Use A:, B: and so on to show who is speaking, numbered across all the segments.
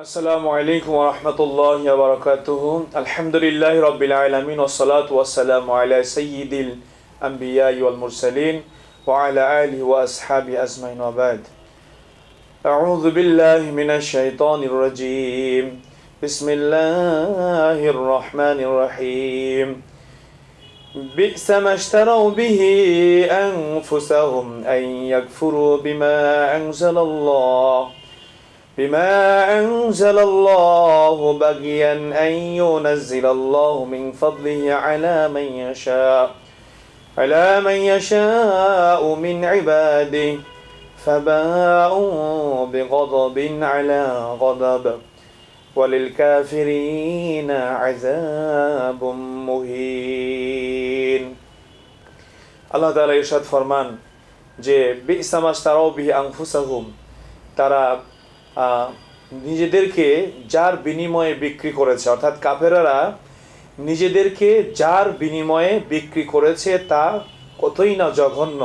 A: Esselamu Aleyküm ve Rahmetullahi ve Berekatuhu. Elhamdülillahi Rabbil Alemin ve salatu ve selamu ala seyyidil enbiyayı vel murselin ve ala alihi ve ashabi azmain ve ba'd. Euzu billahi mineşşeytanirracim. Bismillahirrahmanirrahim. بئس ما اشتروا به أنفسهم أن يكفروا بما أنزل الله بما أنزل الله بغيا أن ينزل الله من فضله على من يشاء على من يشاء من عباده فباءوا بغضب على غضب وللكافرين عذاب مهين আল্লাহ তাআলা ইরশাদ ফরমান যে বিসামাস তারাও বিহি আনফুসাহুম তারা আহ, নিজেদেরকে যার বিনিময়ে বিক্রি করেছে, অর্থাৎ কাফেরারা নিজেদেরকে যার বিনিময়ে বিক্রি করেছে তা কতই না জঘন্য,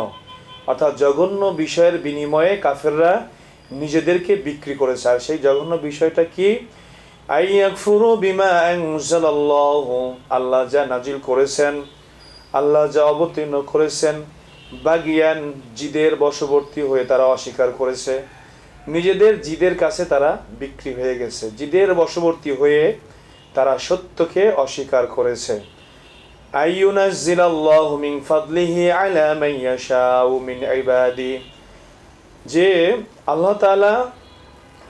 A: অর্থাৎ জঘন্য বিষয়ের বিনিময়ে কাফেররা নিজেদেরকে বিক্রি করেছে। আর সেই জঘন্য বিষয়টা কি? আইয়াকফুরু বিমা আনজালাল্লাহু, আল্লাহ যা নাজিল করেছেন, আল্লাহ যা অবতীর্ণ করেছেন, বাগিয়ান, জিদের বশবর্তী হয়ে তারা অস্বীকার করেছে। নিজেদের জিদের কাছে তারা বিক্রি হয়ে গেছে। জিদের বশবর্তী হয়ে তারা সত্যকে অস্বীকার করেছে। যে আল্লাহ তাআলা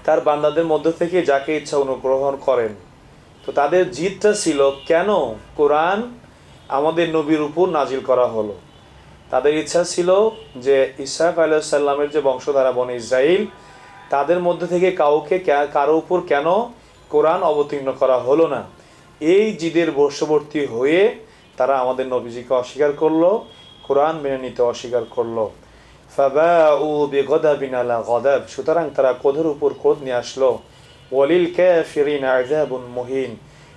A: তার বান্দাদের মধ্য থেকে যাকে ইচ্ছা অনুগ্রহণ করেন, তো তাদের জিদটা ছিল, কেন কোরআন আমাদের নবীর উপর নাজিল করা হলো? তাদের ইচ্ছা ছিল যে ইসাক আলাইসাল্লামের যে বংশধারা বনে ইসরাইল তাদের মধ্যে থেকে কাউকে কে- কারও উপর কেন কোরআন অবতীর্ণ করা হলো না? এই জিদের বর্ষবর্তী হয়ে তারা আমাদের নবীজিকে অস্বীকার করল, কোরআন মেনে নিতে অস্বীকার করল। গদাব, সুতরাং তারা ক্রোধের উপর ক্রোধ নিয়ে আসলো। ওয়ালিল কাফিরিন আযাবুন মুহিন,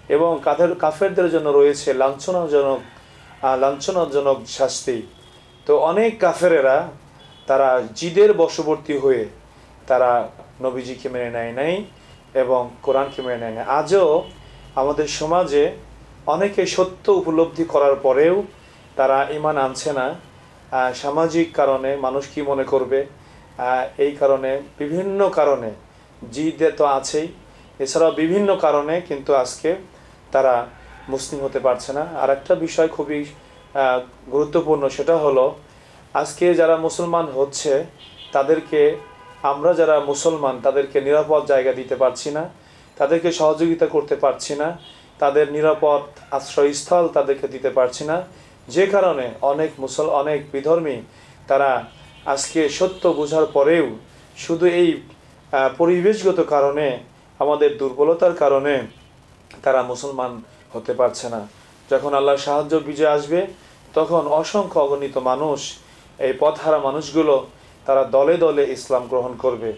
A: এবং কাফের, কাফেরদের জন্য রয়েছে লাঞ্ছনাজনক লাঞ্ছনাজনক শাস্তি। তো অনেক কাফেরেরা তারা জিদের বশবর্তী হয়ে তারা নবীজিকে মেনে নেয় নাই এবং কোরআনকে মেনে নেয় না আজও আমাদের সমাজে অনেকে সত্য উপলব্ধি করার পরেও তারা ইমান আনছে না। সামাজিক কারণে মানুষ কি মনে করবে? এই কারণে, বিভিন্ন কারণে, জিদে তো আছেই। এছাড়াও বিভিন্ন কারণে কিন্তু আজকে তারা মুসলিম হতে পারছে না। আর একটা বিষয় খুবই গুরুত্বপূর্ণ সেটা হলো, আজকে যারা মুসলমান হচ্ছে, তাদেরকে আমরা যারা মুসলমান, তাদেরকে নিরাপদ জায়গা দিতে পারছি না, তাদেরকে সহযোগিতা করতে পারছি না, তাদের নিরাপদ আশ্রয়স্থল তাদেরকে দিতে পারছি না। যে কারণে অনেক মুসল, অনেক বিধর্মী তারা আজকে সত্য বোঝার পরেও শুধু এই পরিবেশগত কারণে, আমাদের দুর্বলতার কারণে তারা মুসলমান হতে পারছে না। যখন আল্লাহর সাহায্য বিজয় আসবে, তখন অসংখ্য অগণিত মানুষ, এই পথহারা মানুষগুলো তারা দলে দলে ইসলাম গ্রহণ করবে।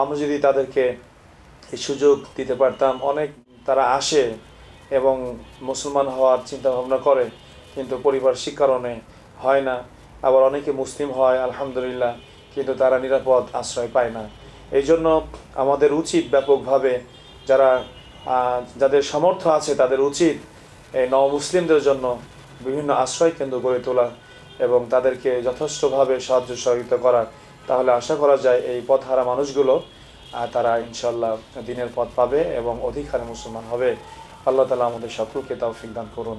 A: আমরা যদি তাদেরকে এই সুযোগ দিতে পারতাম, অনেক তারা আসে এবং মুসলমান হওয়ার চিন্তা ভাবনা করে, কিন্তু পারিপার্শ্বিক কারণে হয় না। আবার অনেকে মুসলিম হয়, আলহামদুলিল্লাহ, কিন্তু তারা নিরাপদ আশ্রয় পায় না। এই জন্য আমাদের উচিত ব্যাপকভাবে যারা যাদের সমর্থ আছে তাদের উচিত এই নবমুসলিমদের জন্য বিভিন্ন আশ্রয় কেন্দ্র গড়ে তোলা এবং তাদেরকে যথেষ্টভাবে সাহায্য সহযোগিতা করা তাহলে আশা করা যায় এই পথ হারা মানুষগুলো তারা ইনশাল্লাহ দিনের পথ পাবে এবং অধিক হারে মুসলমান হবে। আল্লাহ তালা আমাদের সকলকে তাও দান করুন।